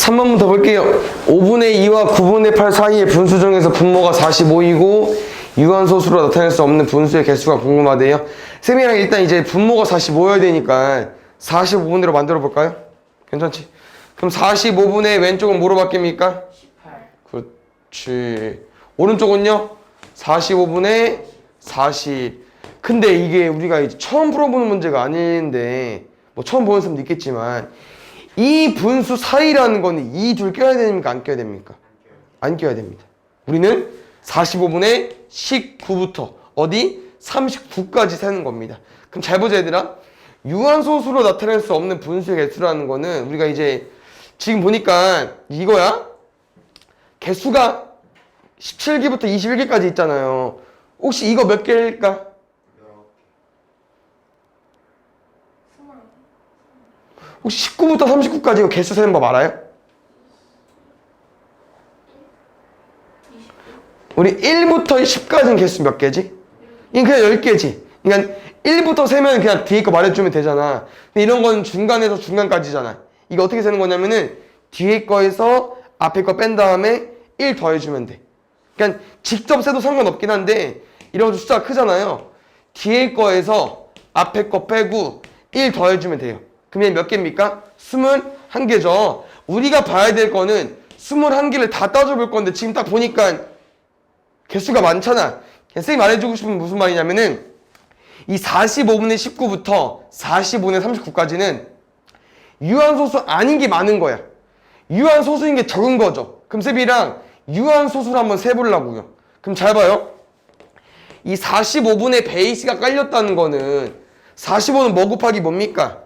3번부터 볼게요. 5분의 2와 9분의 8 사이의 분수 중에서 분모가 45이고 유한소수로 나타낼 수 없는 분수의 개수가 궁금하대요. 쌤이랑 일단 이제 분모가 45여야 되니까 45분으로 만들어 볼까요? 괜찮지? 그럼 45분의 왼쪽은 뭐로 바뀝니까? 18 그렇지. 오른쪽은요? 45분의 40. 근데 이게 우리가 이제 처음 풀어보는 문제가 아닌데, 뭐 처음 보는 사람도 있겠지만, 이 분수 사이라는 거는 이 둘 껴야 됩니까? 안 껴야 됩니까? 안 껴야 됩니다. 우리는 45분의 19부터 어디? 39까지 세는 겁니다. 그럼 잘 보자, 얘들아. 유한소수로 나타낼 수 없는 분수의 개수라는 거는 우리가 이제 지금 보니까 이거야? 개수가 17개부터 21개까지 있잖아요. 혹시 이거 몇 개일까? 혹시 19부터 39까지 이거 개수 세는 법 알아요? 우리 1부터 10까지는 개수 몇 개지? 이건 그냥 10개지. 그러니까 1부터 세면 그냥 뒤에 거 말해주면 되잖아. 근데 이런 건 중간에서 중간까지잖아. 이거 어떻게 세는 거냐면은 뒤에 거에서 앞에 거 뺀 다음에 1 더해주면 돼. 그러니까 직접 세도 상관없긴 한데 이런 숫자가 크잖아요. 뒤에 거에서 앞에 거 빼고 1 더해주면 돼요. 그러면 몇 개입니까? 21개죠. 우리가 봐야 될 거는 21개를 다 따져볼 건데 지금 딱 보니까 개수가 많잖아. 선생님이 말해주고 싶은 무슨 말이냐면은 이 45분의 19부터 45분의 39까지는 유한소수 아닌 게 많은 거야. 유한소수인 게 적은 거죠. 그럼 쌤이랑 유한소수를 한번 세보려고요. 그럼 잘 봐요. 이 45분의 베이스가 깔렸다는 거는 45는 뭐 곱하기 뭡니까?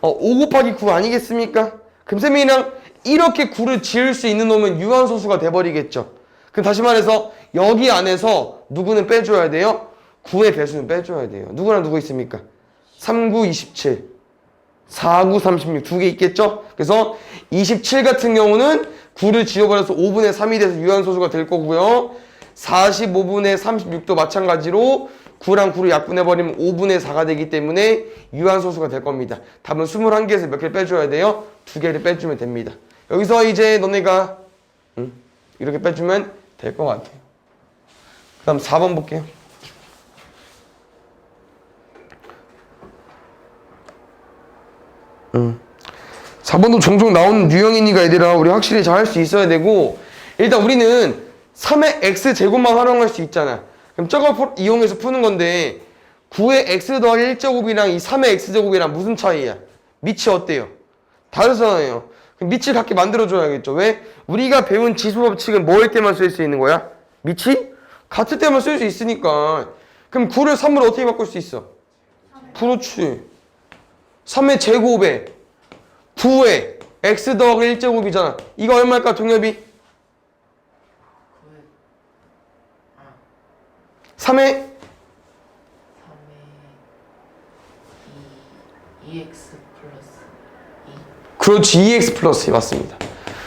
어, 5 곱하기 9 아니겠습니까? 그럼 쌤이랑 이렇게 9를 지을 수 있는 놈은 유한소수가 돼버리겠죠. 그럼 다시 말해서 여기 안에서 누구는 빼줘야 돼요? 9의 배수는 빼줘야 돼요. 누구랑 누구 있습니까? 3, 9, 27. 4, 9, 36. 두 개 있겠죠? 그래서 27 같은 경우는 9를 지워버려서 5분의 3이 돼서 유한소수가 될 거고요. 45분의 36도 마찬가지로 9랑 9를 약분해버리면 5분의 4가 되기 때문에 유한소수가 될 겁니다. 답은 21개에서 몇 개를 빼줘야 돼요? 두 개를 빼주면 됩니다. 여기서 이제 너네가 음, 이렇게 빼주면 될 것 같아요. 그 다음 4번 볼게요. 음. 4번도 종종 나오는 유형이니까 얘들아 우리 확실히 잘 할 수 있어야 되고 일단 우리는 3의 x 제곱만 활용할 수 있잖아 그럼 저걸 푸- 이용해서 푸는 건데 9의 x 더하기 1제곱이랑 이 3의 x제곱이랑 무슨 차이야? 밑이 어때요? 다르잖아요 그럼 밑을 같게 만들어줘야겠죠 왜? 우리가 배운 지수 법칙은 뭐일 때만 쓸 수 있는 거야? 밑이? 같을 때만 쓸 수 있으니까 그럼 9를 3으로 어떻게 바꿀 수 있어? 그렇지 3의 제곱에 9에 x 더하기 1제곱이잖아. 이거 얼마일까 동엽이? 3의 3의 2 2x 플러스 2 그렇지 2x 플러스 맞습니다.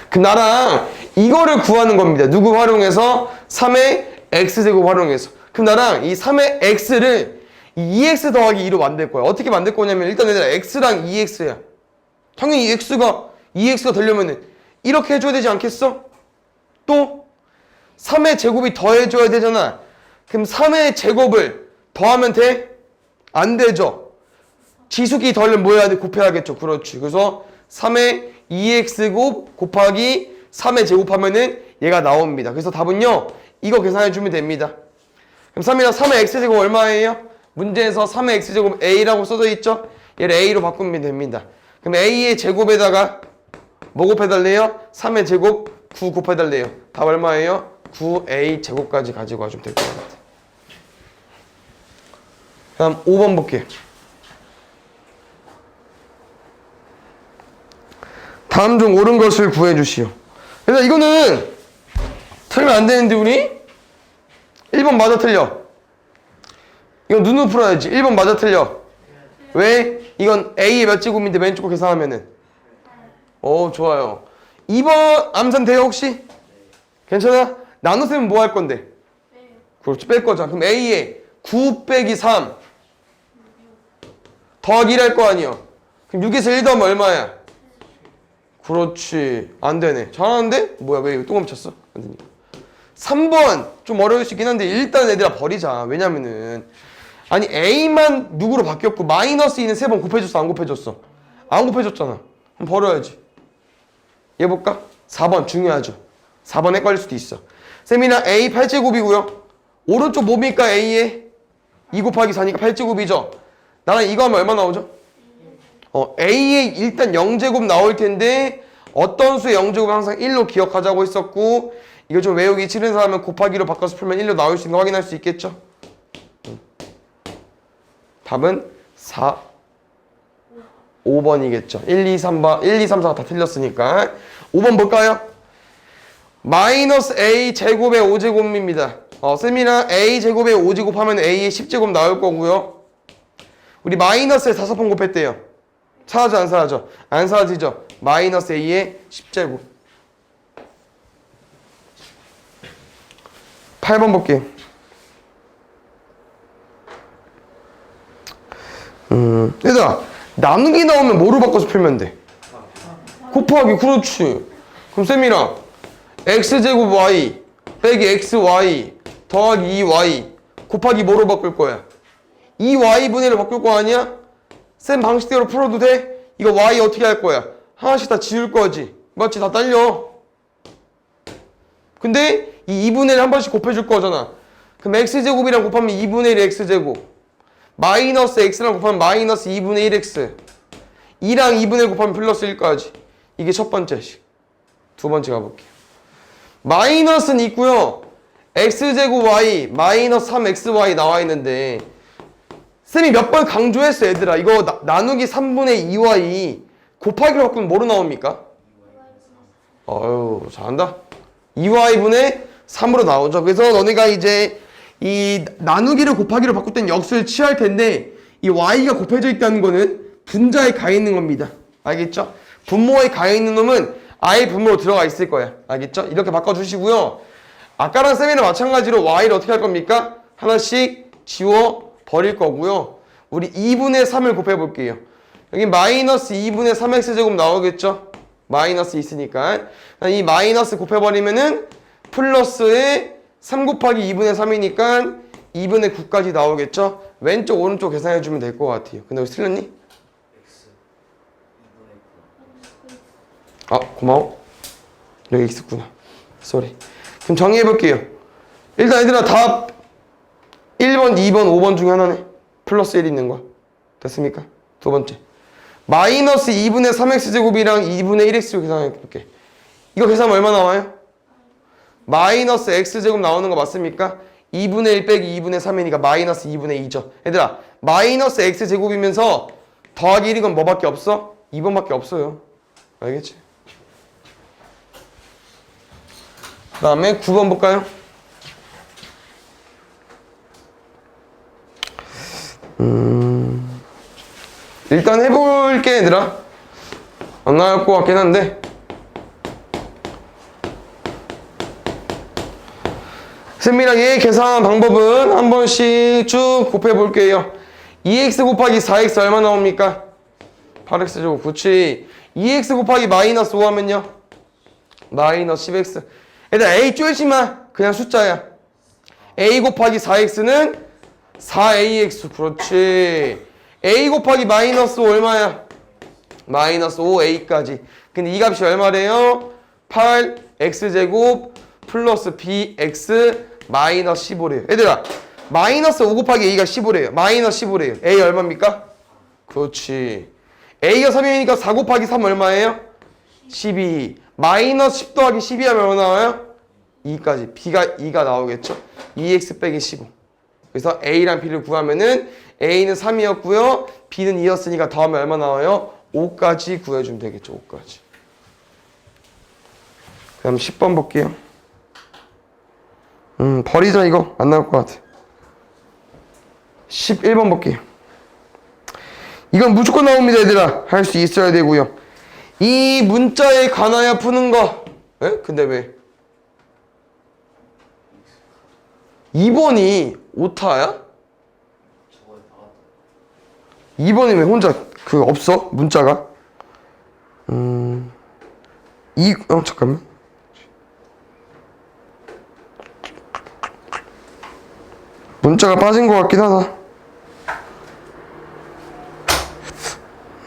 그 나랑 이거를 구하는 겁니다. 누구 활용해서 3의 x제곱 활용해서. 그럼 나랑 이 3의 x를 이 2x 더하기 2로 만들 거야. 어떻게 만들 거냐면 일단 얘들아 x랑 2x야. 당연히 이 x가 2x가 되려면은 이렇게 해줘야 되지 않겠어? 또 3의 제곱이 더해줘야 되잖아. 그럼 3의 제곱을 더하면 돼? 안 되죠. 지수기 더하려면 뭐 해야 돼? 곱해야겠죠. 그렇지. 그래서 3의 2x곱 곱하기 3의 제곱하면은 얘가 나옵니다. 그래서 답은요. 이거 계산해 주면 됩니다. 그럼 3이랑 3의 x제곱 얼마예요? 문제에서 3의 x제곱 a라고 써져 있죠? 얘를 a로 바꾸면 됩니다. 그럼 a의 제곱에다가 뭐 곱해달래요? 3의 제곱 9 곱해달래요. 답 얼마예요? 9a 제곱까지 가지고 와주면 될 것 같아요. 다음 5번 볼게요. 다음 중 옳은 것을 구해 주시오. 그래서 이거는 틀면 안 되는데 우리 1번 맞아 틀려. 이거 눈으로 풀어야지. 1번 맞아 틀려. 왜? 이건 A의 몇 제곱인데 왼쪽 거 계산하면은. 오, 좋아요. 2번 암산 돼요, 혹시? 괜찮아? 나누세면 뭐할 건데? 그렇지, 뺄 거잖아. 그럼 A에 9 빼기 3 더하기 1할 거 아니요. 그럼 6에서 1 더하면 얼마야? 그렇지. 안 되네. 잘하는데? 뭐야, 왜또 멈췄어? 안 되니까. 3번. 좀 어려울 수 있긴 한데, 일단 얘들아 버리자. 왜냐면은, 아니, A만 누구로 바뀌었고, 마이너스 2는 세번 곱해줬어, 안 곱해줬어? 안 곱해줬잖아. 그럼 버려야지. 얘 볼까? 4번 중요하죠. 4번 헷갈릴 수도 있어. 세미나 A 8제곱이고요. 오른쪽 뭡니까 A에? 2 곱하기 4니까 8제곱이죠. 나는 이거 하면 얼마 나오죠? 어, A에 일단 0제곱 나올 텐데 어떤 수의 0제곱 항상 1로 기억하자고 했었고 이거 좀 외우기 싫은 사람은 곱하기로 바꿔서 풀면 1로 나올 수 있는 거 확인할 수 있겠죠? 음. 답은 4 5번이겠죠. 1, 2, 3번, 1, 2, 3, 4가 다 틀렸으니까. 5번 볼까요? 마이너스 a 제곱의 5제곱입니다. 어, 쌤이랑 a 제곱의 5제곱 하면 a의 10제곱 나올 거고요. 우리 마이너스에 다섯 번 곱했대요. 사하죠, 안 사하죠? 안 사하지죠? 마이너스 a의 10제곱. 8번 볼게요. 음, 얘들아, 나누기 나오면 뭐로 바꿔서 풀면 돼? 곱하기, 그렇지. 그럼 쌤이랑 x제곱 y 빼기 xy 더하기 2y 곱하기 뭐로 바꿀 거야? 2y분의 1로 바꿀 거 아니야? 쌤 방식대로 풀어도 돼? 이거 y 어떻게 할 거야? 하나씩 다 지울 거지. 맞지? 다 딸려. 근데 이 2분의 1 한 번씩 곱해줄 거잖아. 그럼 x제곱이랑 곱하면 2분의 1 x제곱. 마이너스 x랑 곱하면 마이너스 2분의 1x. 2랑 2분의 1 곱하면 플러스 1까지. 이게 첫 번째식. 두 번째 가볼게요. 마이너스는 있고요. x제곱 y 마이너스 3xy 나와 있는데 쌤이 몇 번 강조했어 얘들아. 이거 나, 나누기 3분의 2y 곱하기로 바꾸면 뭐로 나옵니까? 어유 잘한다. 2y분의 3으로 나오죠. 그래서 너네가 이제 이 나누기를 곱하기로 바꿀 땐 역수를 취할 텐데 이 y가 곱해져 있다는 거는 분자에 가 있는 겁니다. 알겠죠? 분모에 가 있는 놈은 아예 분모로 들어가 있을 거야. 알겠죠? 이렇게 바꿔주시고요. 아까랑 쌤이랑 마찬가지로 y를 어떻게 할 겁니까? 하나씩 지워 버릴 거고요. 우리 2분의 3을 곱해 볼게요. 여기 마이너스 2분의 3x제곱 나오겠죠? 마이너스 있으니까. 이 마이너스 곱해버리면은 플러스에 3 곱하기 2분의 3이니까 2분의 9까지 나오겠죠? 왼쪽 오른쪽 계산해주면 될 것 같아요. 근데 혹시 틀렸니? 아 고마워. 여기 있었구나. 쏘리. 그럼 정리해볼게요. 일단 얘들아 답 1번, 2번, 5번 중에 하나네. 플러스 1 있는 거. 됐습니까? 두 번째. 마이너스 2분의 3x제곱이랑 2분의 1x로 계산해 볼게. 이거 계산하면 얼마 나와요? 마이너스 x제곱 나오는 거 맞습니까? 2분의 1 빼기 2분의 3이니까 마이너스 2분의 2죠. 얘들아, 마이너스 x제곱이면서 더하기 1인 건 뭐밖에 없어? 2번밖에 없어요. 알겠지? 그 다음에 9번 볼까요? 일단 해볼게 얘들아. 안 나올 것 같긴 한데. 쌤이랑 얘 계산 방법은 한 번씩 쭉 곱해 볼게요. 2x 곱하기 4x 얼마 나옵니까? 8x 제곱 그치. 2x 곱하기 마이너스 5 하면요? 마이너스 10x 얘들아 a 쪼이지 마. 그냥 숫자야. A 곱하기 4x는 4ax 그렇지 a 곱하기 마이너스 5 얼마야? 마이너스 5a까지 근데 이 값이 얼마래요? 8x제곱 플러스 bx 마이너스 15래요 얘들아 마이너스 5 곱하기 a가 15래요 마이너스 15래요 a 얼마입니까? 그렇지 a가 3이니까 4 곱하기 3 얼마예요? 12 마이너스 10 더하기 12 하면 얼마 나와요? 2까지 b가 2가 나오겠죠 2x 빼기 15 그래서 a랑 b를 구하면은 a는 3이었고요. B는 2였으니까 다음에 얼마 나와요? 5까지 구해주면 되겠죠 5까지. 그럼 10번 볼게요. 음 버리자 이거. 안 나올 것 같아. 11번 볼게요. 이건 무조건 나옵니다 얘들아. 할 수 있어야 되고요. 이 문자에 관하여 푸는 거. 에? 근데 왜? 2번이 오타야? 2번이 왜 혼자 그 없어? 문자가? 음. 이, 어, 잠깐만. 문자가 빠진 것 같긴 하다.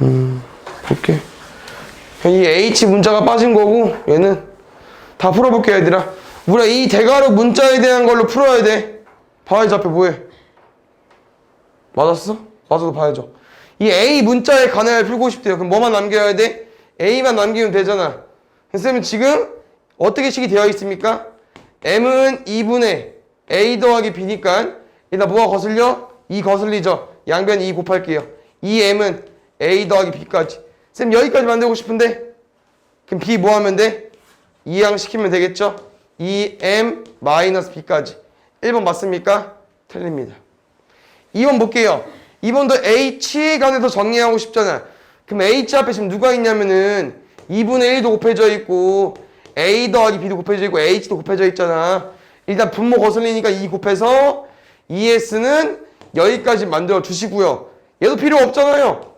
음, 볼게. 이 H 문자가 빠진 거고, 얘는 다 풀어볼게, 얘들아. 우리가 이 대괄호 문자에 대한 걸로 풀어야 돼. 봐야지, 앞에 뭐해. 맞았어? 맞아도 봐야죠. 이 A 문자의 간을 풀고 싶대요. 그럼 뭐만 남겨야 돼? A만 남기면 되잖아. 선생님 지금 어떻게 식이 되어 있습니까? M은 2분의 A 더하기 B니까 일단 뭐가 거슬려? 2 거슬리죠. 양변 2 곱할게요. 이 M은 A 더하기 B까지. 쌤 여기까지 만들고 싶은데 그럼 B 뭐 하면 돼? 이항 시키면 되겠죠? 2M 마이너스 B까지. 1번 맞습니까? 틀립니다. 2번 볼게요. 2번도 H에 관해서 정리하고 싶잖아. 그럼 H 앞에 지금 누가 있냐면은 2분의 1도 곱해져 있고 A 더하기 B도 곱해져 있고 H도 곱해져 있잖아. 일단 분모 거슬리니까 2 곱해서 ES는 여기까지 만들어 주시고요. 얘도 필요 없잖아요.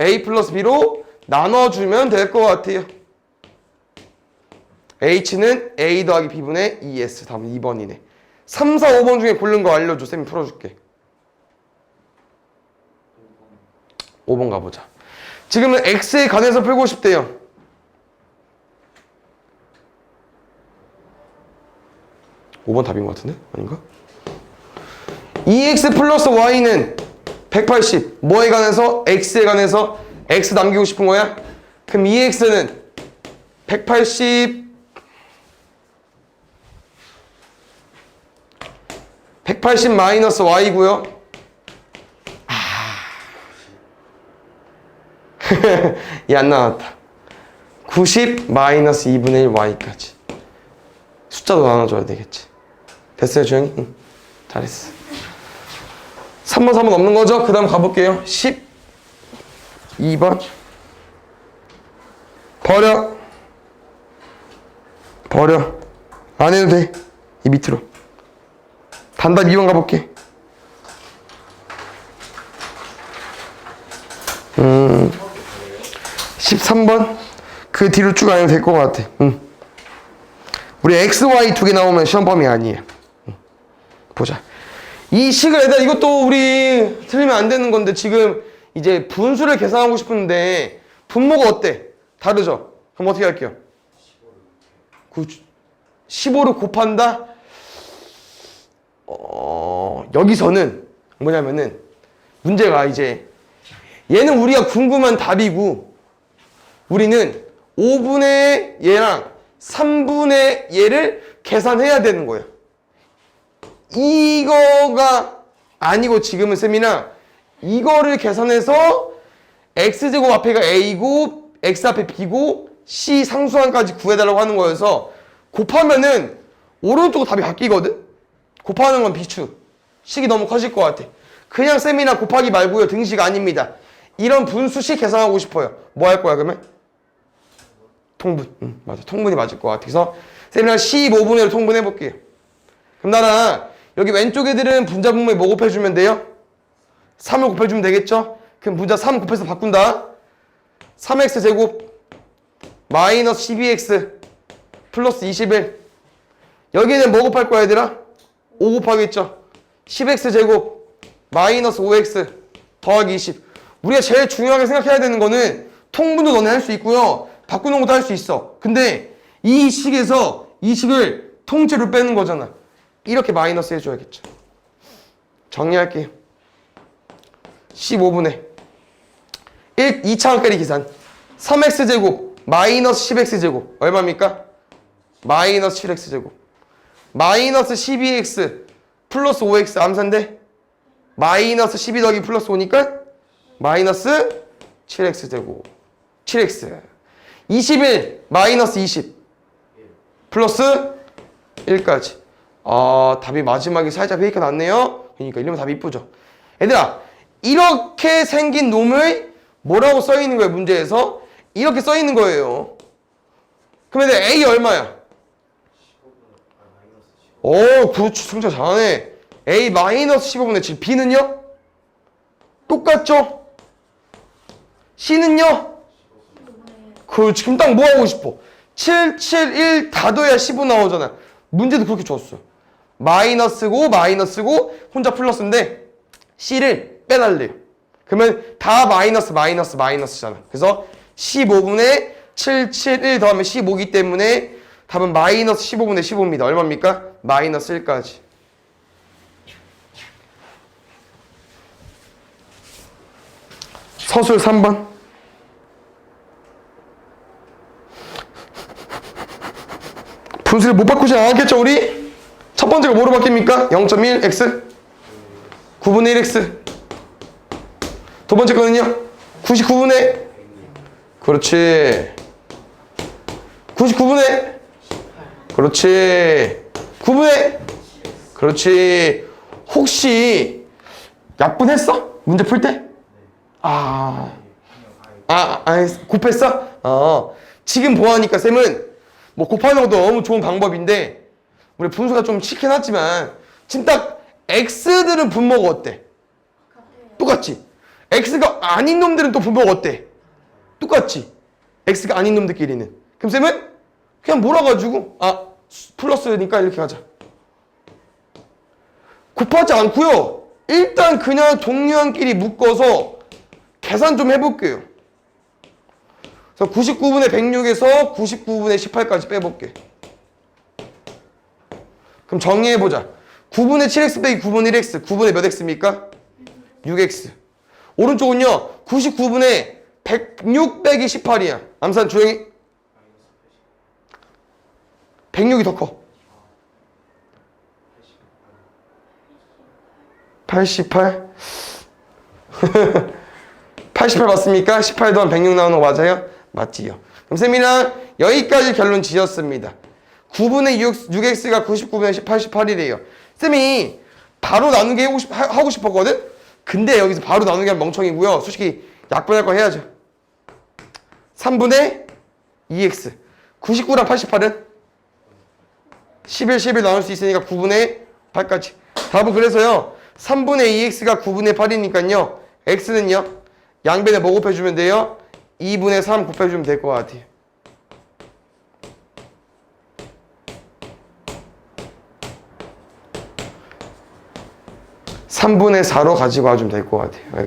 A 플러스 B로 나눠주면 될 것 같아요. H는 A 더하기 B분의 ES. 다음 2번이네. 3, 4, 5번 중에 고른 거 알려줘. 쌤이 풀어줄게. 5번 가보자. 지금은 x에 관해서 풀고 싶대요. 오번 답인 것 같은데? 아닌가? 2x 플러스 y는 180. 뭐에 관해서? x에 관해서 x 남기고 싶은 거야? 그럼 2x는 180 180 마이너스 y고요. 얘안 나왔다. 90 마이너스 2분의 1 y까지. 숫자도 나눠줘야 되겠지. 됐어요, 주영이? 응. 잘했어. 3번, 4번 없는 거죠? 그 다음 가볼게요. 12번. 버려. 버려. 안 해도 돼. 이 밑으로. 단답 2번 가볼게. 13번 그 뒤로 쭉 가면 될것 같아. 응. 우리 x, y 두 개 나오면 시험 범위 아니에요. 응. 보자. 이 식을 애들 이것도 우리 틀리면 안 되는 건데 지금 이제 분수를 계산하고 싶은데 분모가 어때? 다르죠? 그럼 어떻게 할게요? 15를 곱한다? 어, 여기서는 뭐냐면은 문제가 이제 얘는 우리가 궁금한 답이고 우리는 5분의 얘랑 3분의 얘를 계산해야 되는 거예요. 이거가 아니고 지금은 쌤이나 이거를 계산해서 x제곱 앞에가 a고 x 앞에 b고 c 상수항까지 구해달라고 하는 거여서 곱하면은 오른쪽 답이 바뀌거든? 곱하는 건 비추. 식이 너무 커질 것 같아. 그냥 쌤이나 곱하기 말고요. 등식 아닙니다. 이런 분수식 계산하고 싶어요. 뭐 할 거야 그러면? 통분. 응, 맞아. 통분이 맞을 것 같아서 쌤이랑 15분의로 통분해 볼게요. 그럼 나랑 여기 왼쪽 애들은 분자 분모에 뭐 곱해주면 돼요? 3을 곱해주면 되겠죠? 그럼 분자 3 곱해서 바꾼다. 3x 제곱 마이너스 12x 플러스 21 여기는 뭐 곱할 거야 얘들아? 5 곱하겠죠? 10x 제곱 마이너스 5x 더하기 20 우리가 제일 중요하게 생각해야 되는 거는 통분도 너네 할 수 있고요. 바꾸는 것도 할 수 있어. 근데 이 식에서 이 식을 통째로 빼는 거잖아. 이렇게 마이너스 해줘야겠죠 정리할게요. 15분의 1, 2차원짜리 계산. 3x제곱 마이너스 10x제곱. 얼마입니까? 마이너스 7x제곱 마이너스 12x 플러스 5x 암산데? 마이너스 12 더하기 플러스 5니까 마이너스 7x제곱. 7x 21 마이너스 20 플러스 1까지. 아 답이 마지막에 살짝 페이크 났네요. 그러니까 이러면 답이 이쁘죠. 얘들아 이렇게 생긴 놈을 뭐라고 써 있는 거예요 문제에서? 이렇게 써 있는 거예요. 그러면 A 얼마야? 오, 그렇지. 승자 잘하네. A 마이너스 15분의 7. B는요? 똑같죠? C는요? 그렇지. 그럼 딱뭐 하고 싶어? 7, 7, 1다 더해야 15 나오잖아. 문제도 그렇게 줬어. 마이너스고 마이너스고 혼자 플러스인데 C를 빼달래요. 그러면 다 마이너스 마이너스 마이너스잖아. 그래서 15분의 7, 7, 1 더하면 15이기 때문에 답은 마이너스 15분의 15입니다. 얼마입니까? 마이너스 1까지. 서술 3번. 분수를 못 바꾸지 않았겠죠, 우리? 첫 번째가 뭐로 바뀝니까? 0.1x 9분의 1x 두 번째 거는요? 99분의 그렇지 99분의 그렇지 9분의 그렇지 혹시 약분했어? 문제 풀 때? 아, 아, 아, 곱했어? 어. 지금 보아하니까 쌤은 뭐 곱하는 것도 너무 좋은 방법인데 우리 분수가 좀 싫긴 하지만 지금 딱 x들은 분모가 어때? 똑같지? x가 아닌 놈들은 또 분모가 어때? 똑같지? x가 아닌 놈들끼리는 그럼 쌤은 그냥 몰아가지고 아 플러스니까 이렇게 가자. 곱하지 않고요. 일단 그냥 동류한끼리 묶어서 계산 좀 해볼게요. 그래서 99분의 106에서 99분의 18까지 빼볼게. 그럼 정리해보자. 9분의 7x 빼기 9분의 1x 9분의 몇 x입니까? 6x 오른쪽은요 99분의 106 빼기 18이야. 암산 조용히 106이 더 커 88 88 맞습니까? 18 더하면 106 나오는 거 맞아요? 맞지요. 그럼 쌤이랑 여기까지 결론 지었습니다. 9분의 6, 6x가 99분의 88이래요. 쌤이 바로 하- 하고 싶었거든? 근데 여기서 바로 나누기 하면 멍청이고요. 솔직히 약분할 거 해야죠. 3분의 2x. 99랑 88은 11, 11 나눌 수 있으니까 9분의 8까지. 답은 그래서요. 3분의 2x가 9분의 8이니까요. x는요. 양변에 뭐 곱해주면 돼요? 2분의 3 곱해주면 될 것 같아요. (3분의 4로 가지고 와주면 될 것 같아요